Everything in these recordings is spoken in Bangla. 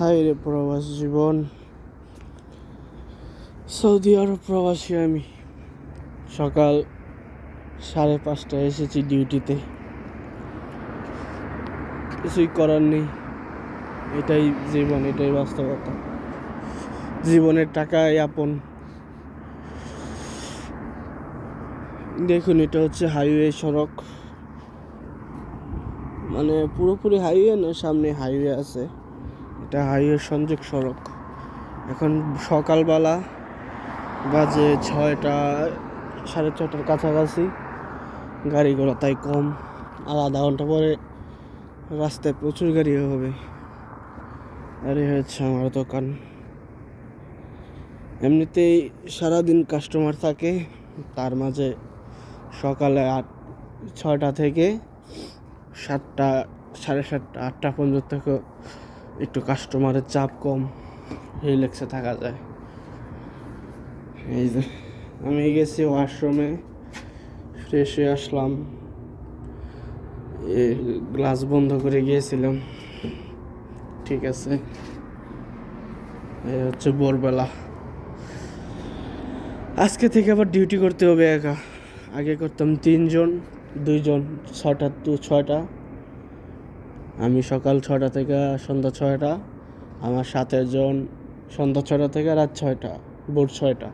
হাই রে প্রবাস জীবন সৌদি আরব প্রবাসী আমি। সকাল সাড়ে পাঁচটায় এসেছি ডিউটিতে। কিছুই করার নেই। এটাই জীবন, এটাই বাস্তবতা। জীবনের টাকাই আপন। দেখুন, এটা হচ্ছে হাইওয়ে সড়ক। মানে পুরোপুরি হাইওয়ে না, সামনে হাইওয়ে আছে। এটা হাইওয়ে সংযোগ সড়ক। এখন সকালবেলা বাজে ছয়টা, সাড়ে ছটার কাছাকাছি। গাড়ি ঘোড়া তাই কম আর আধা ঘণ্টা পরে রাস্তায় প্রচুর গাড়ি হবে। আর হচ্ছে আমার দোকান। এমনিতেই সারাদিন কাস্টমার থাকে, তার মাঝে সকালে আট ছটা থেকে সাতটা, সাড়ে সাতটা, আটটা পর্যন্ত একটু কাস্টমারের চাপ কম রিল্যাক্সে থাকা যায়। এই যে, আমি গেছি ওয়াশরুমে ফ্রেশ হয়ে আসলাম। গ্লাস বন্ধ করে গিয়েছিলাম। ঠিক আছে। এই হচ্ছে ভোরবেলা। আজকে থেকে আবার ডিউটি করতে হবে একা। আগে করতাম তিনজন, দুইজন, ছটা টু ছয়টা। আমি সকাল ছটা থেকে সন্ধ্যা ছয়টা, আমার সাথে জন সন্ধ্যা ছটা থেকে রাত ছয়টা, ভোর ছয়টা।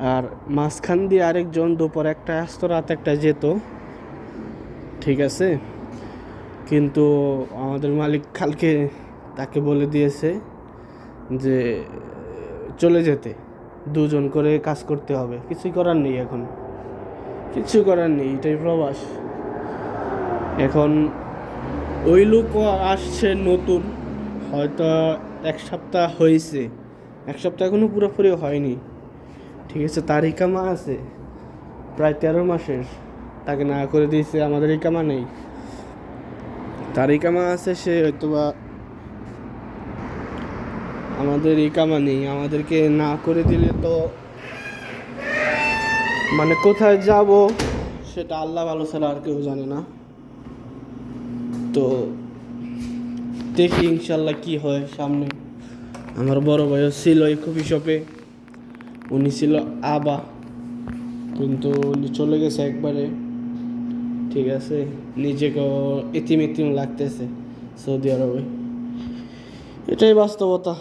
আর মাঝখান দিয়ে আরেকজন দুপুর একটা আসতো, রাত একটা যেত। ঠিক আছে? কিন্তু আমাদের মালিক কালকে তাকে বলে দিয়েছে যে, চলে যেতে। দুজন করে কাজ করতে হবে। কিছুই করার নেই এখন। কিছু করার নেই, এটাই প্রবাস। এখন ওই লোকও আসছে নতুন, হয়তো এক সপ্তাহ হয়েছে। এক সপ্তাহ এখনও পুরোপুরি হয়নি। ঠিক আছে, তার ইকামা আছে। প্রায় তেরো মাসের। তাকে না করে দিয়েছে, আমাদের ইকামা নেই। তার ইকামা আছে, সে হয়তো বা আমাদের ইকামা নেই। আমাদেরকে না করে দিলে তো মানে কোথায় যাব, সেটা আল্লাহ ভালো ছাড়া আর কেউ জানে না। তো দেখি ইনশাল্লাহ কি হয় সামনে। আমার বড় ভাইও ছিল এই কফি শপে উনি ছিল আবা। কিন্তু উনি চলে গেছে একবারে। ঠিক আছে নিজেকে এতিম এতিম লাগতেছে সৌদি আরবে। এটাই বাস্তবতা।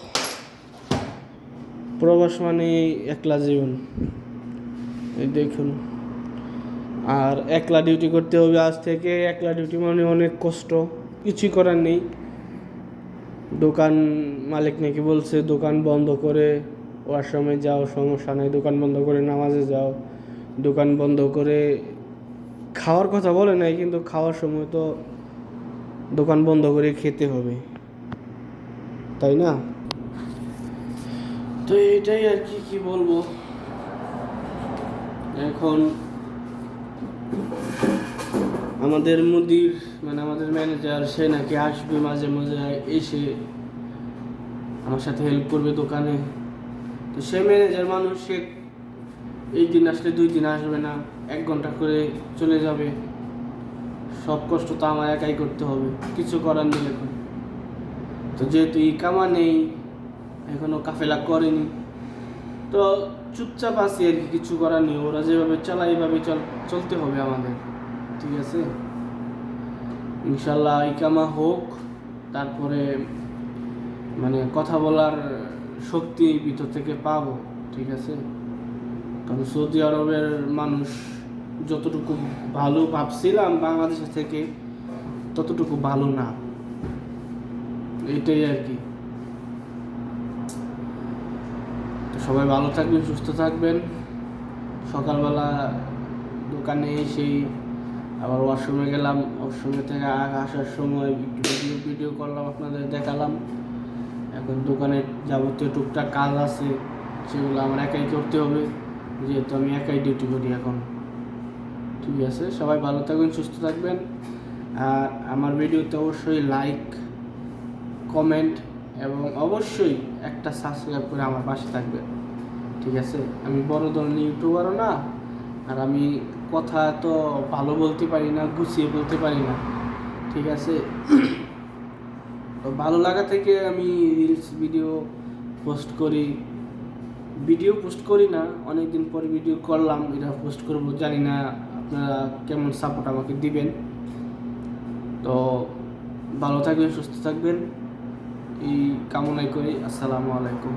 প্রবাস মানে একলা জীবন। এই দেখুন। আর একলা ডিউটি করতে হবে আজ থেকে, একলা ডিউটি মানে অনেক কষ্ট, কিছুই করার নেই। দোকান মালিক নাকি বলছে, দোকান বন্ধ করে ওয়াশরুমে যাও, সমস্যা নেই, দোকান বন্ধ করে নামাজে যাও। দোকান বন্ধ করে খাওয়ার কথা বলে নাই, কিন্তু খাওয়ার সময় তো দোকান বন্ধ করে খেতে হবে। তাই না? তো এটাই আর কি কি বলব? এখন আমাদের মুদির মানে আমাদের ম্যানেজার সে নাকি আসবে মাঝে মাঝে, এসে আমার সাথে হেল্প করবে দোকানে। তো সে ম্যানেজার মানুষ, সে এই দিন আসলে দুই দিন আসবে না, এক ঘণ্টা করে চলে যাবে। সব কষ্ট তো আমার একাই করতে হবে, কিছু করার নেই এখন। তো যেহেতু ইকামা নেই এখনও কাফেলা করেনি। তো চুপচাপ আছি আর কি, কিছু করার নেই। ওরা যেভাবে চালায় এইভাবে চল, চলতে হবে আমাদের। ঠিক আছে? ইনশাল্লাহ ইকামা হোক, তারপরে মানে কথা বলার শক্তি ভিতর থেকে পাবো, ঠিক আছে? কারণ সৌদি আরবের মানুষ যতটুকু ভালো ভাবছিলাম, বাংলাদেশের থেকে ততটুকু ভালো না। এটাই আর কি তো সবাই ভালো থাকবেন, সুস্থ থাকবেন। সকালবেলা দোকানে এসেই আবার ওয়াশরুমে গেলাম। ওয়াশরুমে থেকে আসার সময় ভিডিও ভিডিও করলাম, আপনাদের দেখালাম। এখন দোকানে যাবতীয় টুকটাক কাজ আছে, সেগুলো আমার একাই করতে হবে। যেহেতু আমি একাই ডিউটি করি এখন। ঠিক আছে, সবাই ভালো থাকবেন, সুস্থ থাকবেন। আর আমার ভিডিওতে অবশ্যই লাইক কমেন্ট এবং অবশ্যই একটা সাবস্ক্রাইব করে আমার পাশে থাকবে। ঠিক আছে? আমি বড় ধরনের ইউটিউবারও না, আর আমি কথা তো ভালো বলতে পারি না, গুছিয়ে বলতে পারি না। ঠিক আছে? তো ভালো লাগা থেকে আমি রিলস ভিডিও পোস্ট করি। ভিডিও পোস্ট করি না অনেক দিন পর ভিডিও করলাম, এটা পোস্ট করব, জানি না আপনারা কেমন সাপোর্ট আমাকে দিবেন। তো ভালো থাকবেন, সুস্থ থাকবেন। এই কামনাই করি। আসসালামু আলাইকুম।